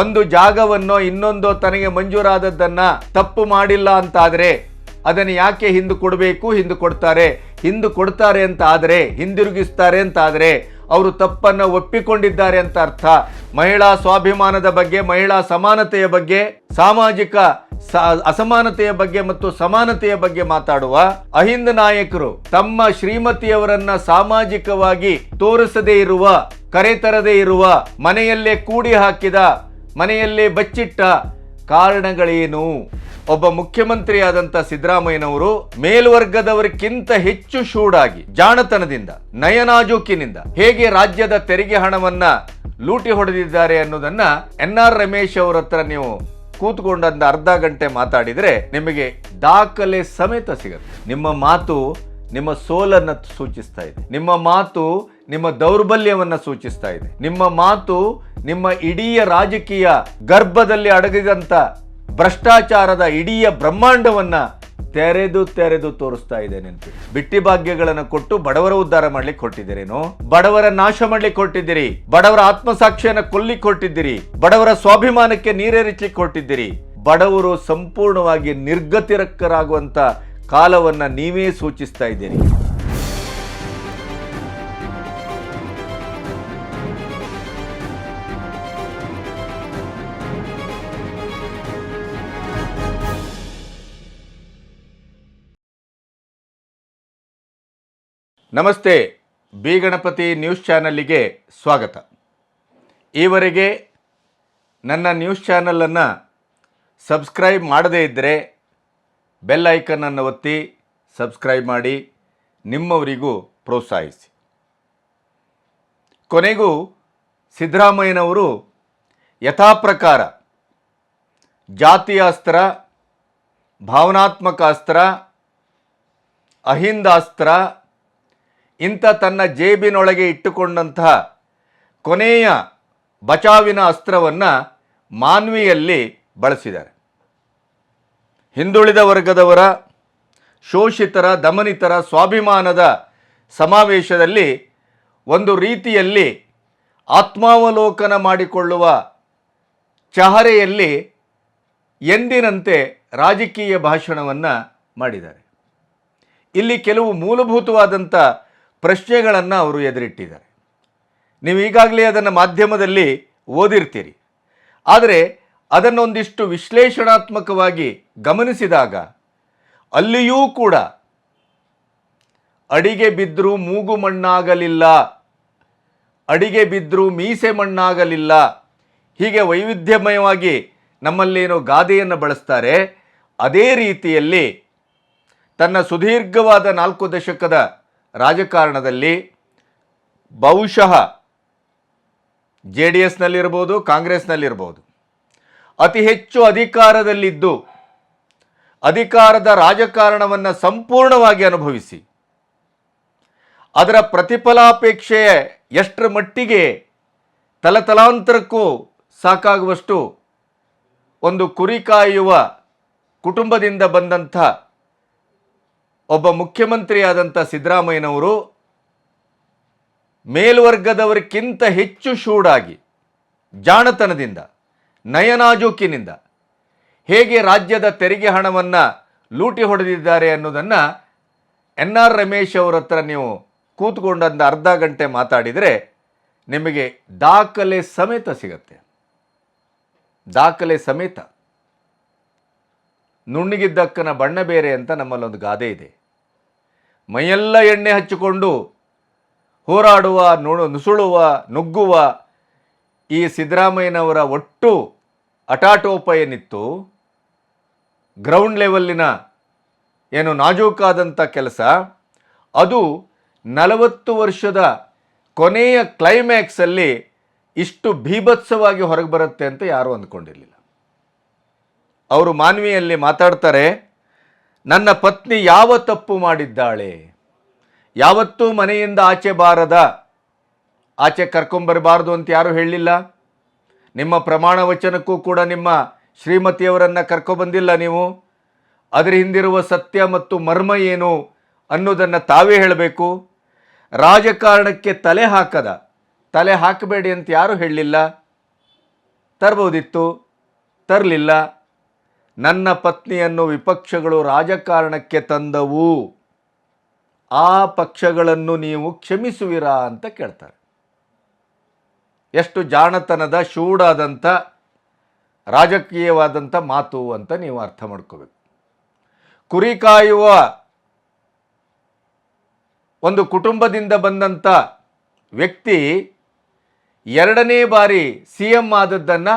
ಒಂದು ಜಾಗವನ್ನು ಇನ್ನೊಂದು ತನಗೆ ಮಂಜೂರಾದದ್ದನ್ನ ತಪ್ಪು ಮಾಡಿಲ್ಲ ಅಂತಾದರೆ ಅದನ್ನು ಯಾಕೆ ಹಿಂದೆ ಕೊಡಬೇಕು, ಹಿಂದೆ ಕೊಡ್ತಾರೆ? ಹಿಂದೆ ಕೊಡ್ತಾರೆ ಅಂತ ಆದರೆ ಹಿಂದಿರುಗಿಸ್ತಾರೆ ಅಂತ ಆದರೆ ಅವರು ತಪ್ಪನ್ನು ಒಪ್ಪಿಕೊಂಡಿದ್ದಾರೆ ಅಂತ ಅರ್ಥ. ಮಹಿಳಾ ಸ್ವಾಭಿಮಾನದ ಬಗ್ಗೆ, ಮಹಿಳಾ ಸಮಾನತೆಯ ಬಗ್ಗೆ, ಸಾಮಾಜಿಕ ಅಸಮಾನತೆಯ ಬಗ್ಗೆ ಮತ್ತು ಸಮಾನತೆಯ ಬಗ್ಗೆ ಮಾತಾಡುವ ಅಹಿಂದ ನಾಯಕರು ತಮ್ಮ ಶ್ರೀಮತಿಯವರನ್ನ ಸಾಮಾಜಿಕವಾಗಿ ತೋರಿಸದೇ ಇರುವ, ಕರೆತರದೇ ಇರುವ, ಮನೆಯಲ್ಲೇ ಕೂಡಿ ಹಾಕಿದ, ಮನೆಯಲ್ಲೇ ಬಚ್ಚಿಟ್ಟ ಕಾರಣಗಳೇನು? ಒಬ್ಬ ಮುಖ್ಯಮಂತ್ರಿಯಾದಂಥ ಸಿದ್ದರಾಮಯ್ಯನವರು ಮೇಲ್ವರ್ಗದವರಿಗಿಂತ ಹೆಚ್ಚು ಶೂಡಾಗಿ, ಜಾಣತನದಿಂದ, ನಯನಾಜೂಕಿನಿಂದ ಹೇಗೆ ರಾಜ್ಯದ ತೆರಿಗೆ ಹಣವನ್ನ ಲೂಟಿ ಹೊಡೆದಿದ್ದಾರೆ ಅನ್ನೋದನ್ನ ಎನ್ ಆರ್ ರಮೇಶ್ ಅವರ ಹತ್ರ ನೀವು ಕೂತ್ಕೊಂಡಂತ ಅರ್ಧ ಗಂಟೆ ಮಾತಾಡಿದ್ರೆ ನಿಮಗೆ ದಾಖಲೆ ಸಮೇತ ಸಿಗುತ್ತೆ. ನಿಮ್ಮ ಮಾತು ನಿಮ್ಮ ಸೋಲನ್ನು ಸೂಚಿಸ್ತಾ ಇದೆ. ನಿಮ್ಮ ಮಾತು ನಿಮ್ಮ ದೌರ್ಬಲ್ಯವನ್ನ ಸೂಚಿಸ್ತಾ ಇದೆ. ನಿಮ್ಮ ಮಾತು ನಿಮ್ಮ ಇಡೀ ರಾಜಕೀಯ ಗರ್ಭದಲ್ಲಿ ಅಡಗಿದಂತ ಭ್ರಷ್ಟಾಚಾರದ ಇಡೀ ಬ್ರಹ್ಮಾಂಡವನ್ನ ತೆರೆದು ತೆರೆದು ತೋರಿಸ್ತಾ ಇದೆ ನೆನಪಿ. ಬಿಟ್ಟಿ ಭಾಗ್ಯಗಳನ್ನು ಕೊಟ್ಟು ಬಡವರ ಉದ್ಧಾರ ಮಾಡ್ಲಿಕ್ಕೆ ಕೊಟ್ಟಿದ್ದೀರೇನು ಬಡವರ ನಾಶ ಮಾಡ್ಲಿಕ್ಕೆ ಕೊಟ್ಟಿದ್ದೀರಿ ಬಡವರ ಆತ್ಮಸಾಕ್ಷಿಯನ್ನ ಕೊಲ್ಲಿಕ್ಕೆ ಕೊಟ್ಟಿದ್ದೀರಿ ಬಡವರ ಸ್ವಾಭಿಮಾನಕ್ಕೆ ನೀರೇರಿಸ್ಲಿಕ್ಕೆ ಕೊಟ್ಟಿದ್ದೀರಿ ಬಡವರು ಸಂಪೂರ್ಣವಾಗಿ ನಿರ್ಗತಿರಕ್ಕರಾಗುವಂತ ಕಾಲವನ್ನ ನೀವೇ ಸೂಚಿಸ್ತಾ ಇದ್ದೀರಿ. ನಮಸ್ತೆ, ಬಿ ಗಣಪತಿ ನ್ಯೂಸ್ ಚಾನಲ್ಲಿಗೆ ಸ್ವಾಗತ. ಈವರೆಗೆ ನನ್ನ ನ್ಯೂಸ್ ಚಾನಲನ್ನು ಸಬ್ಸ್ಕ್ರೈಬ್ ಮಾಡದೇ ಇದ್ದರೆ ಬೆಲ್ ಐಕನನ್ನು ಒತ್ತಿ ಸಬ್ಸ್ಕ್ರೈಬ್ ಮಾಡಿ, ನಿಮ್ಮವರಿಗೂ ಪ್ರೋತ್ಸಾಹಿಸಿ. ಕೊನೆಗೂ ಸಿದ್ದರಾಮಯ್ಯನವರು ಯಥಾಪ್ರಕಾರ ಜಾತಿ ಅಸ್ತ್ರ ಭಾವನಾತ್ಮಕ ಅಸ್ತ್ರ ಅಹಿಂದಾಸ್ತ್ರ ಇಂಥ ತನ್ನ ಜೇಬಿನೊಳಗೆ ಇಟ್ಟುಕೊಂಡಂತಹ ಕೊನೆಯ ಬಚಾವಿನ ಅಸ್ತ್ರವನ್ನು ಮಾನ್ವಿಯಲ್ಲಿ ಬಳಸಿದ್ದಾರೆ. ಹಿಂದುಳಿದ ವರ್ಗದವರ, ಶೋಷಿತರ, ದಮನಿತರ, ಸ್ವಾಭಿಮಾನದ ಸಮಾವೇಶದಲ್ಲಿ ಒಂದು ರೀತಿಯಲ್ಲಿ ಆತ್ಮಾವಲೋಕನ ಮಾಡಿಕೊಳ್ಳುವ ಚಹರೆಯಲ್ಲಿ ಎಂದಿನಂತೆ ರಾಜಕೀಯ ಭಾಷಣವನ್ನು ಮಾಡಿದ್ದಾರೆ. ಇಲ್ಲಿ ಕೆಲವು ಮೂಲಭೂತವಾದಂಥ ಪ್ರಶ್ನೆಗಳನ್ನು ಅವರು ಎದುರಿಟ್ಟಿದ್ದಾರೆ. ನೀವು ಈಗಾಗಲೇ ಅದನ್ನು ಮಾಧ್ಯಮದಲ್ಲಿ ಓದಿರ್ತೀರಿ. ಆದರೆ ಅದನ್ನೊಂದಿಷ್ಟು ವಿಶ್ಲೇಷಣಾತ್ಮಕವಾಗಿ ಗಮನಿಸಿದಾಗ ಅಲ್ಲಿಯೂ ಕೂಡ ಅಡಿಗೆ ಬಿದ್ದರೂ ಮೂಗು ಮಣ್ಣಾಗಲಿಲ್ಲ, ಅಡಿಗೆ ಬಿದ್ದರೂ ಮೀಸೆ ಮಣ್ಣಾಗಲಿಲ್ಲ, ಹೀಗೆ ವೈವಿಧ್ಯಮಯವಾಗಿ ನಮ್ಮಲ್ಲೇನೋ ಗಾದೆಯನ್ನು ಬಳಸ್ತಾರೆ, ಅದೇ ರೀತಿಯಲ್ಲಿ ತನ್ನ ಸುದೀರ್ಘವಾದ ನಾಲ್ಕು ದಶಕದ ರಾಜಕಾರಣದಲ್ಲಿ ಬಹುಶಃ ಜೆ ಡಿ ಎಸ್ನಲ್ಲಿರ್ಬೋದು, ಕಾಂಗ್ರೆಸ್ನಲ್ಲಿರ್ಬೋದು. ಅತಿ ಹೆಚ್ಚು ಅಧಿಕಾರದಲ್ಲಿದ್ದು, ಅಧಿಕಾರದ ರಾಜಕಾರಣವನ್ನು ಸಂಪೂರ್ಣವಾಗಿ ಅನುಭವಿಸಿ, ಅದರ ಪ್ರತಿಫಲಾಪೇಕ್ಷೆ ಎಷ್ಟರ ಮಟ್ಟಿಗೆ ತಲತಲಾಂತರಕ್ಕೂ ಸಾಕಾಗುವಷ್ಟು ಒಂದು ಕುರಿ ಕಾಯುವ ಕುಟುಂಬದಿಂದ ಬಂದಂಥ ಒಬ್ಬ ಮುಖ್ಯಮಂತ್ರಿಯಾದಂಥ ಸಿದ್ದರಾಮಯ್ಯನವರು ಮೇಲ್ವರ್ಗದವರಿಗಿಂತ ಹೆಚ್ಚು ಶೂಡಾಗಿ ಜಾಣತನದಿಂದ, ನಯನಾಜೂಕಿನಿಂದ ಹೇಗೆ ರಾಜ್ಯದ ತೆರಿಗೆ ಹಣವನ್ನು ಲೂಟಿ ಹೊಡೆದಿದ್ದಾರೆ ಅನ್ನೋದನ್ನು ಎನ್ ಆರ್ ರಮೇಶ್ ಅವರ ಹತ್ರ ನೀವು ಕೂತ್ಕೊಂಡಂದು ಅರ್ಧ ಗಂಟೆ ಮಾತಾಡಿದರೆ ನಿಮಗೆ ದಾಖಲೆ ಸಮೇತ ಸಿಗತ್ತೆ. ದಾಖಲೆ ಸಮೇತ. ನುಣ್ಣಿಗಿದ್ದಕ್ಕನ ಬಣ್ಣ ಬೇರೆ ಅಂತ ನಮ್ಮಲ್ಲೊಂದು ಗಾದೆ ಇದೆ. ಮೈಯೆಲ್ಲ ಎಣ್ಣೆ ಹಚ್ಚಿಕೊಂಡು ಹೋರಾಡುವ, ನುಣು, ನುಸುಳುವ, ನುಗ್ಗುವ ಈ ಸಿದ್ದರಾಮಯ್ಯನವರ ಒಟ್ಟು ಅಟಾಟೋಪ ಏನಿತ್ತು ಗ್ರೌಂಡ್ ಲೆವೆಲ್ಲಿನ ಏನು ನಾಜೂಕಾದಂಥ ಕೆಲಸ. ಅದು ನಲವತ್ತು ವರ್ಷದ ಕೊನೆಯ ಕ್ಲೈಮ್ಯಾಕ್ಸಲ್ಲಿ ಇಷ್ಟು ಭೀಭತ್ಸವಾಗಿ ಹೊರಗೆ ಬರುತ್ತೆ ಅಂತ ಯಾರೂ ಅಂದ್ಕೊಂಡಿರಲಿಲ್ಲ. ಅವರು ಮಾನ್ವಿಯಲ್ಲಿ ಮಾತಾಡ್ತಾರೆ, ನನ್ನ ಪತ್ನಿ ಯಾವ ತಪ್ಪು ಮಾಡಿದ್ದಾಳೆ? ಯಾವತ್ತೂ ಮನೆಯಿಂದ ಆಚೆ ಬಾರದ, ಆಚೆ ಕರ್ಕೊಂಬರಬಾರ್ದು ಅಂತ ಯಾರೂ ಹೇಳಲಿಲ್ಲ ನಿಮ್ಮ ಪ್ರಮಾಣ ವಚನಕ್ಕೂ ಕೂಡ ನಿಮ್ಮ ಶ್ರೀಮತಿಯವರನ್ನು ಕರ್ಕೊಬಂದಿಲ್ಲ ನೀವು. ಅದರ ಹಿಂದಿರುವ ಸತ್ಯ ಮತ್ತು ಮರ್ಮ ಏನು ಅನ್ನೋದನ್ನು ತಾವೇ ಹೇಳಬೇಕು. ರಾಜಕಾರಣಕ್ಕೆ ತಲೆ ಹಾಕದ, ತಲೆ ಹಾಕಬೇಡಿ ಅಂತ ಯಾರೂ ಹೇಳಲಿಲ್ಲ ತರ್ಬೋದಿತ್ತು, ತರಲಿಲ್ಲ. ನನ್ನ ಪತ್ನಿಯನ್ನು ವಿಪಕ್ಷಗಳು ರಾಜಕಾರಣಕ್ಕೆ ತಂದವು. ಆ ಪಕ್ಷಗಳನ್ನು ನೀವು ಕ್ಷಮಿಸುವಿರಾ ಅಂತ ಕೇಳ್ತಾರೆ. ಎಷ್ಟು ಜಾಣತನದ, ಶೂಡಾದಂಥ, ರಾಜಕೀಯವಾದಂಥ ಮಾತು ಅಂತ ನೀವು ಅರ್ಥ ಮಾಡ್ಕೋಬೇಕು. ಕುರಿ ಕಾಯುವ ಒಂದು ಕುಟುಂಬದಿಂದ ಬಂದಂಥ ವ್ಯಕ್ತಿ ಎರಡನೇ ಬಾರಿ ಸಿ ಎಂ ಆದದ್ದನ್ನು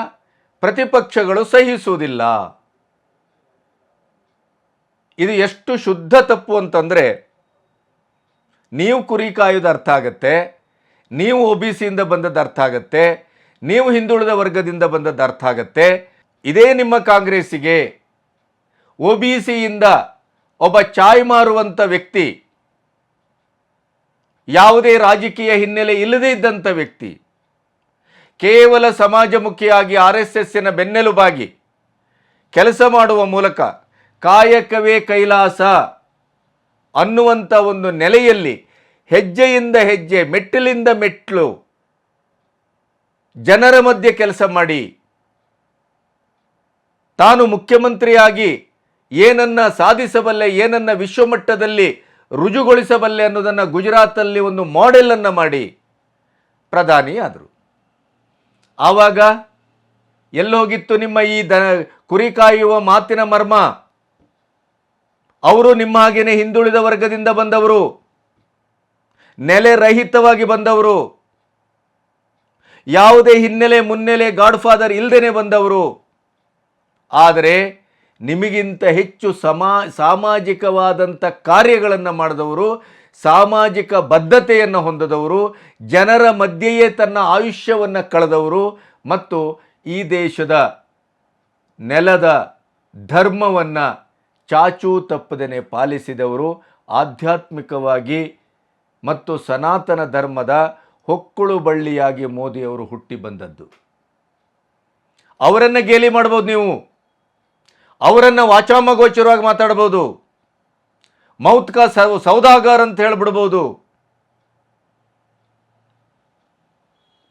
ಪ್ರತಿಪಕ್ಷಗಳು ಸಹಿಸುವುದಿಲ್ಲ. ಇದು ಎಷ್ಟು ಶುದ್ಧ ತಪ್ಪು ಅಂತಂದರೆ ನೀವು ಕುರಿ ಕಾಯೋದು ಅರ್ಥ ಆಗತ್ತೆ, ನೀವು ಒ ಬಿ ಸಿಯಿಂದ ಬಂದದ್ದು ಅರ್ಥ ಆಗತ್ತೆ, ನೀವು ಹಿಂದುಳಿದ ವರ್ಗದಿಂದ ಬಂದದ್ದು ಅರ್ಥ ಆಗತ್ತೆ. ಇದೇ ನಿಮ್ಮ ಕಾಂಗ್ರೆಸ್ಸಿಗೆ ಒ ಬಿ ಸಿಯಿಂದ ಒಬ್ಬ ಚಾಯ್ ಮಾರುವಂಥ ವ್ಯಕ್ತಿ, ಯಾವುದೇ ರಾಜಕೀಯ ಹಿನ್ನೆಲೆ ಇಲ್ಲದೇ ಇದ್ದಂಥ ವ್ಯಕ್ತಿ, ಕೇವಲ ಸಮಾಜಮುಖಿಯಾಗಿ ಆರ್ ಎಸ್ ಎಸ್ಸಿನ ಬೆನ್ನೆಲುಬಾಗಿ ಕೆಲಸ ಮಾಡುವ ಮೂಲಕ ಕಾಯಕವೇ ಕೈಲಾಸ ಅನ್ನುವಂಥ ಒಂದು ನೆಲೆಯಲ್ಲಿ ಹೆಜ್ಜೆಯಿಂದ ಹೆಜ್ಜೆ, ಮೆಟ್ಟಿಲಿಂದ ಮೆಟ್ಟಲು ಜನರ ಮಧ್ಯೆ ಕೆಲಸ ಮಾಡಿ ತಾನು ಮುಖ್ಯಮಂತ್ರಿಯಾಗಿ ಏನನ್ನ ಸಾಧಿಸಬಲ್ಲೆ, ಏನನ್ನ ವಿಶ್ವಮಟ್ಟದಲ್ಲಿ ರುಜುಗೊಳಿಸಬಲ್ಲೆ ಅನ್ನೋದನ್ನು ಗುಜರಾತಲ್ಲಿ ಒಂದು ಮಾಡೆಲನ್ನು ಮಾಡಿ ಪ್ರಧಾನಿ ಆದರು ಆವಾಗ ಎಲ್ಲೋಗಿತ್ತು ನಿಮ್ಮ ಈ ದ ಕುರಿ ಕಾಯುವ ಮಾತಿನ ಮರ್ಮ. ಅವರು ನಿಮ್ಮ ಹಾಗೇನೆ ಹಿಂದುಳಿದ ವರ್ಗದಿಂದ ಬಂದವರು, ನೆಲೆ ರಹಿತವಾಗಿ ಬಂದವರು, ಯಾವುದೇ ಹಿನ್ನೆಲೆ ಮುನ್ನೆಲೆ ಗಾಡ್ಫಾದರ್ ಇಲ್ಲದೇನೆ ಬಂದವರು. ಆದರೆ ನಿಮಗಿಂತ ಹೆಚ್ಚು ಸಮಾ, ಸಾಮಾಜಿಕವಾದಂಥ ಕಾರ್ಯಗಳನ್ನು ಮಾಡಿದವರು, ಸಾಮಾಜಿಕ ಬದ್ಧತೆಯನ್ನು ಹೊಂದದವರು, ಜನರ ಮಧ್ಯೆಯೇ ತನ್ನ ಆಯುಷ್ಯವನ್ನು ಕಳೆದವರು ಮತ್ತು ಈ ದೇಶದ ನೆಲದ ಧರ್ಮವನ್ನು ಚಾಚೂ ತಪ್ಪದೇ ಪಾಲಿಸಿದವರು ಆಧ್ಯಾತ್ಮಿಕವಾಗಿ ಮತ್ತು ಸನಾತನ ಧರ್ಮದ ಹೊಕ್ಕುಳು ಬಳ್ಳಿಯಾಗಿ ಮೋದಿಯವರು ಹುಟ್ಟಿ ಬಂದದ್ದು. ಅವರನ್ನು ಗೇಲಿ ಮಾಡ್ಬೋದು ನೀವು. ಅವರನ್ನು ವಾಚಾಮಗೋಚರವಾಗಿ ಮಾತಾಡ್ಬೋದು. ಮೌತ್ಕ ಸೌದಾಗರ್ ಅಂತ ಹೇಳ್ಬಿಡ್ಬೋದು.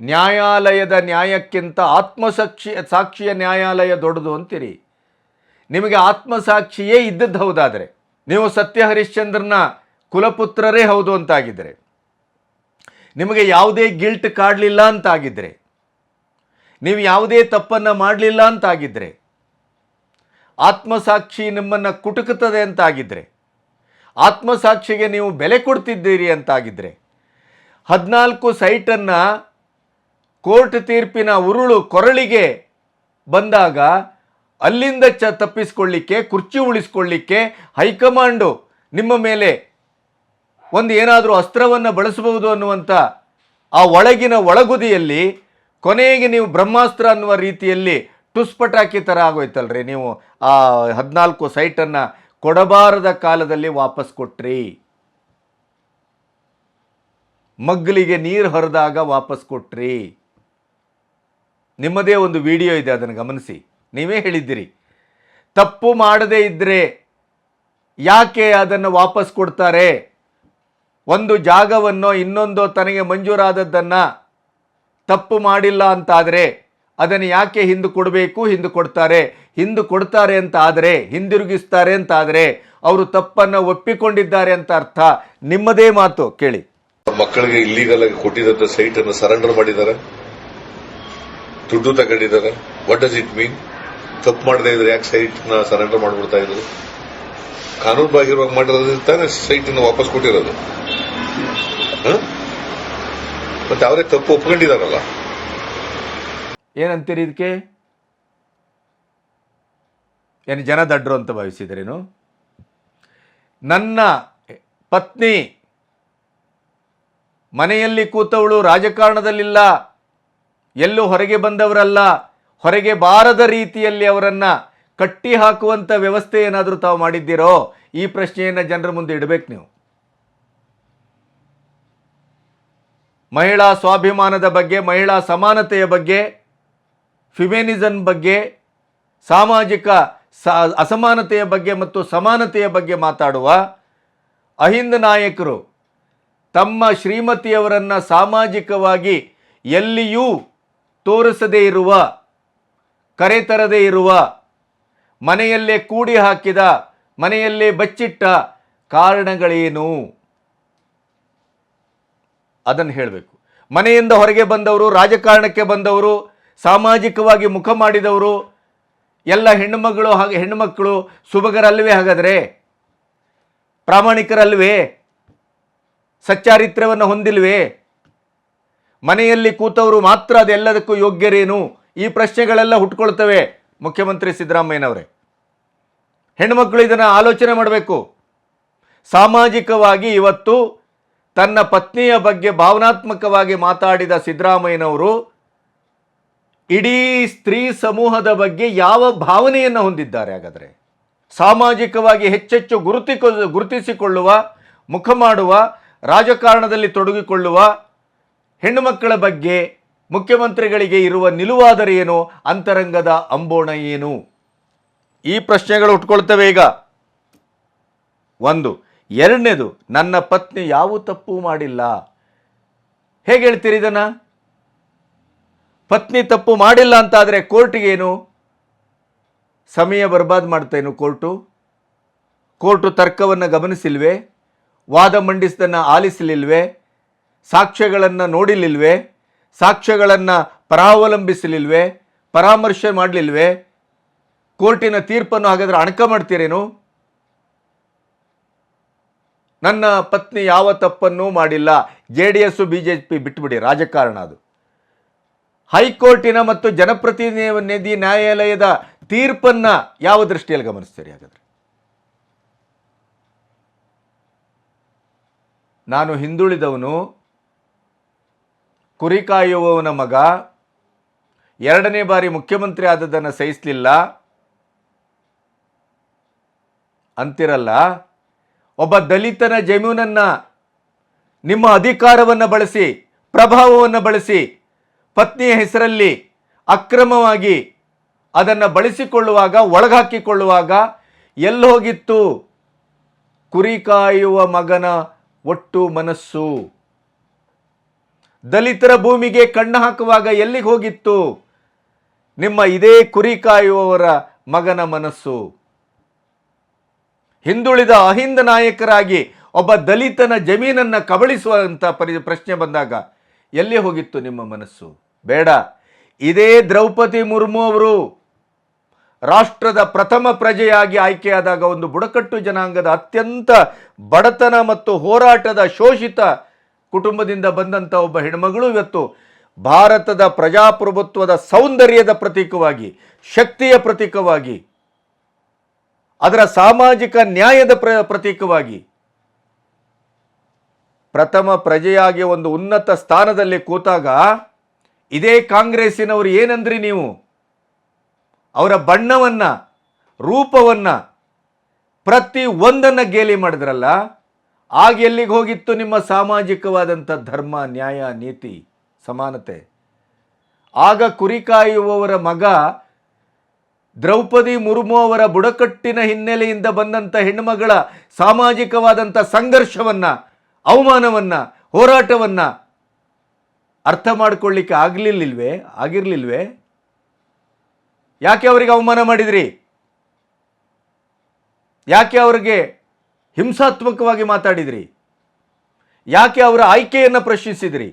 ನ್ಯಾಯಾಲಯದ ನ್ಯಾಯಕ್ಕಿಂತ ಆತ್ಮಸಾಕ್ಷಿ ಸಾಕ್ಷಿಯ ನ್ಯಾಯಾಲಯ ದೊಡ್ಡದು ಅಂತೀರಿ. ನಿಮಗೆ ಆತ್ಮಸಾಕ್ಷಿಯೇ ಇದ್ದದ್ದು ಹೌದಾದರೆ. ನೀವು ಸತ್ಯ ಹರಿಶ್ಚಂದ್ರನ ಕುಲಪುತ್ರರೇ ಹೌದು ಅಂತಾಗಿದ್ದರೆ ನಿಮಗೆ ಯಾವುದೇ ಗಿಲ್ಟ್ ಕಾಡಲಿಲ್ಲ ಅಂತಾಗಿದ್ದರೆ ನೀವು ಯಾವುದೇ ತಪ್ಪನ್ನು ಮಾಡಲಿಲ್ಲ ಅಂತಾಗಿದ್ದರೆ ಆತ್ಮಸಾಕ್ಷಿ ನಿಮ್ಮನ್ನು ಕುಟುಕುತ್ತದೆ ಅಂತಾಗಿದ್ದರೆ ಆತ್ಮಸಾಕ್ಷಿಗೆ ನೀವು ಬೆಲೆ ಕೊಡ್ತಿದ್ದೀರಿ ಅಂತಾಗಿದ್ದರೆ ಹದಿನಾಲ್ಕು ಸೈಟನ್ನು ಕೋರ್ಟ್ ತೀರ್ಪಿನ ಉರುಳು ಕೊರಳಿಗೆ ಬಂದಾಗ ಅಲ್ಲಿಂದ ಚ ತಪ್ಪಿಸ್ಕೊಳ್ಳಿಕ್ಕೆ, ಕುರ್ಚಿ ಉಳಿಸ್ಕೊಳ್ಳಿಕ್ಕೆ ಹೈಕಮಾಂಡು ನಿಮ್ಮ ಮೇಲೆ ಒಂದು ಏನಾದರೂ ಅಸ್ತ್ರವನ್ನು ಬಳಸಬಹುದು ಅನ್ನುವಂಥ ಆ ಒಳಗಿನ ಒಳಗುದಿಯಲ್ಲಿ ಕೊನೆಗೆ ನೀವು ಬ್ರಹ್ಮಾಸ್ತ್ರ ಅನ್ನುವ ರೀತಿಯಲ್ಲಿ ಟುಸ್ಪಟಾಕಿ ಥರ ಆಗೋಯ್ತಲ್ರಿ. ನೀವು ಆ ಹದಿನಾಲ್ಕು ಸೈಟನ್ನು ಕೊಡಬಾರದ ಕಾಲದಲ್ಲಿ ವಾಪಸ್ ಕೊಟ್ರಿ. ಮಗ್ಗಲಿಗೆ ನೀರು ಹರಿದಾಗ ವಾಪಸ್ ಕೊಟ್ರಿ. ನಿಮ್ಮದೇ ಒಂದು ವಿಡಿಯೋ ಇದೆ, ಅದನ್ನು ಗಮನಿಸಿ. ನೀವೇ ಹೇಳಿದ್ದೀರಿ. ತಪ್ಪು ಮಾಡದೇ ಇದ್ದರೆ ಯಾಕೆ ಅದನ್ನು ವಾಪಸ್ ಕೊಡ್ತಾರೆ? ಒಂದು ಜಾಗವನ್ನು ಇನ್ನೊಂದು ತನಗೆ ಮಂಜೂರಾದದ್ದನ್ನು ತಪ್ಪು ಮಾಡಿಲ್ಲ ಅಂತಾದರೆ ಅದನ್ನು ಯಾಕೆ ಹಿಂದೆ ಕೊಡಬೇಕು? ಹಿಂದೆ ಕೊಡ್ತಾರೆ. ಹಿಂದೆ ಕೊಡ್ತಾರೆ ಅಂತ ಆದರೆ, ಹಿಂದಿರುಗಿಸ್ತಾರೆ ಅಂತ ಆದರೆ ಅವರು ತಪ್ಪನ್ನು ಒಪ್ಪಿಕೊಂಡಿದ್ದಾರೆ ಅಂತ ಅರ್ಥ. ನಿಮ್ಮದೇ ಮಾತು, ಕೇಳಿ. ಮಕ್ಕಳಿಗೆ ಇಲ್ಲಿಗಲ್ ಆಗಿ ಕೊಟ್ಟಿದ್ದ ಸೈಟ್ ಅನ್ನು ಸರೆಂಡರ್ ಮಾಡಿದ್ದಾರೆ. ದುಡ್ಡು ತಗೊಂಡಿದ್ದಾರೆ. ವಾಟ್ ಡಸ್ ಇಟ್ ಮೀನ್ ತಪ್ಪು ಮಾಡದೇ ಇದ್ರೆ ಯಾಕೆ ಸೈಟ್ನ ಸರೆಂಡರ್ ಮಾಡಿಬಿಡ್ತಾ ಇದ್ರು ಕಾನೂನು ಬಾಹಿರವಾಗಿ ಮಾಡಿರೋದ್ರಿಂದ ತಾನೇ ಸೈಟ್ ಅನ್ನು ವಾಪಸ್ ಕೊಟ್ಟಿರೋದು? ಮತ್ತೆ ಅವರೇ ತಪ್ಪು ಒಪ್ಕೊಂಡಿದಾರಲ್ಲ ಏನಂತೀರಿ ಇದಕ್ಕೆ ಏನು ಜನ ದಡ್ರು ಅಂತ ಭಾವಿಸಿದ್ರೇನು ನನ್ನ ಪತ್ನಿ ಮನೆಯಲ್ಲಿ ಕೂತವಳು ರಾಜಕಾರಣದಲ್ಲಿಲ್ಲ, ಎಲ್ಲೂ ಹೊರಗೆ ಬಂದವರಲ್ಲ ಹೊರಗೆ ಬಾರದ ರೀತಿಯಲ್ಲಿ ಅವರನ್ನು ಕಟ್ಟಿ ಹಾಕುವಂಥ ವ್ಯವಸ್ಥೆ ಏನಾದರೂ ತಾವು ಮಾಡಿದ್ದೀರೋ ಈ ಪ್ರಶ್ನೆಯನ್ನು ಜನರ ಮುಂದೆ ಇಡಬೇಕು ನೀವು. ಮಹಿಳಾ ಸ್ವಾಭಿಮಾನದ ಬಗ್ಗೆ, ಮಹಿಳಾ ಸಮಾನತೆಯ ಬಗ್ಗೆ ಫಿಮೇನಿಸಮ್ ಬಗ್ಗೆ, ಸಾಮಾಜಿಕ ಅಸಮಾನತೆಯ ಬಗ್ಗೆ ಮತ್ತು ಸಮಾನತೆಯ ಬಗ್ಗೆ ಮಾತಾಡುವ ಅಹಿಂದ ನಾಯಕರು ತಮ್ಮ ಶ್ರೀಮತಿಯವರನ್ನು ಸಾಮಾಜಿಕವಾಗಿ ಎಲ್ಲಿಯೂ ತೋರಿಸದೇ ಇರುವ ಕರೆತರದೇ ಇರುವ, ಮನೆಯಲ್ಲೇ ಕೂಡಿ ಹಾಕಿದ, ಮನೆಯಲ್ಲೇ ಬಚ್ಚಿಟ್ಟ ಕಾರಣಗಳೇನು? ಅದನ್ನು ಹೇಳಬೇಕು. ಮನೆಯಿಂದ ಹೊರಗೆ ಬಂದವರು, ರಾಜಕಾರಣಕ್ಕೆ ಬಂದವರು, ಸಾಮಾಜಿಕವಾಗಿ ಮುಖ ಮಾಡಿದವರು, ಎಲ್ಲ ಹೆಣ್ಣುಮಗಳು ಹಾಗೆ ಹೆಣ್ಣುಮಕ್ಕಳು ಸುಭಗರಲ್ವೇ ಹಾಗಾದರೆ? ಪ್ರಾಮಾಣಿಕರಲ್ವೇ ಸಚ್ಚಾರಿತ್ರ್ಯವನ್ನು ಹೊಂದಿಲ್ವೇ? ಮನೆಯಲ್ಲಿ ಕೂತವರು ಮಾತ್ರ ಅದೆಲ್ಲದಕ್ಕೂ ಯೋಗ್ಯರೇನು? ಈ ಪ್ರಶ್ನೆಗಳೆಲ್ಲ ಹುಟ್ಕೊಳ್ತವೆ ಮುಖ್ಯಮಂತ್ರಿ ಸಿದ್ದರಾಮಯ್ಯನವರೇ. ಹೆಣ್ಣುಮಕ್ಕಳು ಇದನ್ನು ಆಲೋಚನೆ ಮಾಡಬೇಕು. ಸಾಮಾಜಿಕವಾಗಿ ಇವತ್ತು ತನ್ನ ಪತ್ನಿಯ ಬಗ್ಗೆ ಭಾವನಾತ್ಮಕವಾಗಿ ಮಾತಾಡಿದ ಸಿದ್ದರಾಮಯ್ಯನವರು ಇಡೀ ಸ್ತ್ರೀ ಸಮೂಹದ ಬಗ್ಗೆ ಯಾವ ಭಾವನೆಯನ್ನು ಹೊಂದಿದ್ದಾರೆ ಹಾಗಾದರೆ? ಸಾಮಾಜಿಕವಾಗಿ ಹೆಚ್ಚೆಚ್ಚು ಗುರುತಿಕೊ, ಗುರುತಿಸಿಕೊಳ್ಳುವ, ಮುಖ ಮಾಡುವ, ರಾಜಕಾರಣದಲ್ಲಿ ತೊಡಗಿಕೊಳ್ಳುವ ಹೆಣ್ಣುಮಕ್ಕಳ ಬಗ್ಗೆ ಮುಖ್ಯಮಂತ್ರಿಗಳಿಗೆ ಇರುವ ನಿಲುವಾದರೆ ಏನು? ಅಂತರಂಗದ ಅಂಬೋಣ ಏನು? ಈ ಪ್ರಶ್ನೆಗಳು ಉಟ್ಕೊಳ್ತವೆ ಈಗ. ಒಂದು, ಎರಡನೇದು, ನನ್ನ ಪತ್ನಿ ಯಾವ ತಪ್ಪು ಮಾಡಿಲ್ಲ. ಹೇಗೆ ಹೇಳ್ತೀರಿ ಇದನ್ನ? ಪತ್ನಿ ತಪ್ಪು ಮಾಡಿಲ್ಲ ಅಂತಾದರೆ ಕೋರ್ಟಿಗೇನು ಸಮಯ ಬರ್ಬಾದ್ ಮಾಡ್ತೇನು ಕೋರ್ಟು? ಕೋರ್ಟು ತರ್ಕವನ್ನು ಗಮನಿಸಿಲ್ವೇ? ವಾದ ಮಂಡಿಸಿದನ್ನು ಆಲಿಸಲಿಲ್ವೇ? ಸಾಕ್ಷ್ಯಗಳನ್ನು ನೋಡಿಲಿಲ್ವೇ? ಸಾಕ್ಷ್ಯಗಳನ್ನು ಪರಾವಲಂಬಿಸಲಿಲ್ವೇ, ಪರಾಮರ್ಶೆ ಮಾಡಲಿಲ್ವೇ? ಕೋರ್ಟಿನ ತೀರ್ಪನ್ನು ಹಾಗಾದರೆ ಅಣಕ ಮಾಡ್ತೀರೇನು? ನನ್ನ ಪತ್ನಿ ಯಾವ ತಪ್ಪನ್ನೂ ಮಾಡಿಲ್ಲ. J D S B J P ಬಿಟ್ಬಿಡಿ, ರಾಜಕಾರಣ ಅದು. ಹೈಕೋರ್ಟಿನ ಮತ್ತು ಜನಪ್ರತಿನಿಧಿ ನ್ಯಾಯಾಲಯದ ತೀರ್ಪನ್ನ ಯಾವ ದೃಷ್ಟಿಯಲ್ಲಿ ಗಮನಿಸ್ತೀರಿ ಹಾಗಾದ್ರೆ? ನಾನು ಹಿಂದುಳಿದವನು ಕುರಿ ಕಾಯುವವನ ಮಗ ಎರಡನೇ ಬಾರಿ ಮುಖ್ಯಮಂತ್ರಿ ಆದದ್ದನ್ನು ಸಹಿಸಲಿಲ್ಲ. ಅಂತಿರಲ್ಲ, ಒಬ್ಬ ದಲಿತನ ಜಮೀನನ್ನ ನಿಮ್ಮ ಅಧಿಕಾರವನ್ನು ಬಳಸಿ, ಪ್ರಭಾವವನ್ನು ಬಳಸಿ, ಪತ್ನಿಯ ಹೆಸರಲ್ಲಿ ಅಕ್ರಮವಾಗಿ ಅದನ್ನು ಬಳಸಿಕೊಳ್ಳುವಾಗ, ಒಳಗಾಕಿಕೊಳ್ಳುವಾಗ ಎಲ್ಲೋಗಿತ್ತು ಕುರಿ ಕಾಯುವ ಮಗನ ಒಟ್ಟು ಮನಸ್ಸು. ದಲಿತರ ಭೂಮಿಗೆ ಕಣ್ಣು ಹಾಕುವಾಗ ಎಲ್ಲಿಗೆ ಹೋಗಿತ್ತು? ನಿಮ್ಮ ಇದೇ ಕುರಿ ಕಾಯುವವರ ಮಗನ ಮನಸ್ಸು. ಹಿಂದುಳಿದ ಅಹಿಂದ ನಾಯಕರಾಗಿ ಒಬ್ಬ ದಲಿತನ ಜಮೀನನ್ನು ಕಬಳಿಸುವಂಥ ಪರಿ ಪ್ರಶ್ನೆ ಬಂದಾಗ ಎಲ್ಲಿ ಹೋಗಿತ್ತು ನಿಮ್ಮ ಮನಸ್ಸು? ಬೇಡ. ಇದೇ ದ್ರೌಪದಿ ಮುರ್ಮು ಅವರು ರಾಷ್ಟ್ರದ ಪ್ರಥಮ ಪ್ರಜೆಯಾಗಿ ಆಯ್ಕೆಯಾದಾಗ ಒಂದು ಬುಡಕಟ್ಟು ಜನಾಂಗದ ಅತ್ಯಂತ ಬಡತನ ಮತ್ತು ಹೋರಾಟದ ಶೋಷಿತ ಕುಟುಂಬದಿಂದ ಬಂದಂಥ ಒಬ್ಬ ಹೆಣ್ಮಗಳು ಇವತ್ತು ಭಾರತದ ಪ್ರಜಾಪ್ರಭುತ್ವದ ಸೌಂದರ್ಯದ ಪ್ರತೀಕವಾಗಿ, ಶಕ್ತಿಯ ಪ್ರತೀಕವಾಗಿ, ಅದರ ಸಾಮಾಜಿಕ ನ್ಯಾಯದ ಪ್ರ, ಪ್ರತೀಕವಾಗಿ ಪ್ರಥಮ ಪ್ರಜೆಯಾಗಿ ಒಂದು ಉನ್ನತ ಸ್ಥಾನದಲ್ಲಿ ಕೂತಾಗ ಇದೇ ಕಾಂಗ್ರೆಸ್ಸಿನವರು ಏನಂದ್ರಿ ನೀವು? ಅವರ ಬಣ್ಣವನ್ನ, ರೂಪವನ್ನ ಪ್ರತಿ ಒಂದನ್ನು ಗೇಲಿ ಮಾಡಿದ್ರಲ್ಲ? ಆಗ ಎಲ್ಲಿಗೆ ಹೋಗಿತ್ತು ನಿಮ್ಮ ಸಾಮಾಜಿಕವಾದಂಥ ಧರ್ಮ, ನ್ಯಾಯ, ನೀತಿ, ಸಮಾನತೆ? ಆಗ ಕುರಿ ಕಾಯುವವರ ಮಗ ದ್ರೌಪದಿ ಮುರ್ಮು ಅವರ ಬುಡಕಟ್ಟಿನ ಹಿನ್ನೆಲೆಯಿಂದ ಬಂದಂಥ ಹೆಣ್ಣುಮಗಳ ಸಾಮಾಜಿಕವಾದಂಥ ಸಂಘರ್ಷವನ್ನು, ಅವಮಾನವನ್ನು, ಹೋರಾಟವನ್ನು ಅರ್ಥ ಮಾಡ್ಕೊಳ್ಳಿಕ್ಕೆ ಆಗಲಿಲ್ಲವೇ ಆಗಿರಲಿಲ್ವೇ? ಯಾಕೆ ಅವರಿಗೆ ಅವಮಾನ ಮಾಡಿದ್ರಿ? ಯಾಕೆ ಅವರಿಗೆ ಹಿಂಸಾತ್ಮಕವಾಗಿ ಮಾತಾಡಿದ್ರಿ. ಯಾಕೆ ಅವರ ಆಯ್ಕೆಯನ್ನು ಪ್ರಶ್ನಿಸಿದ್ರಿ?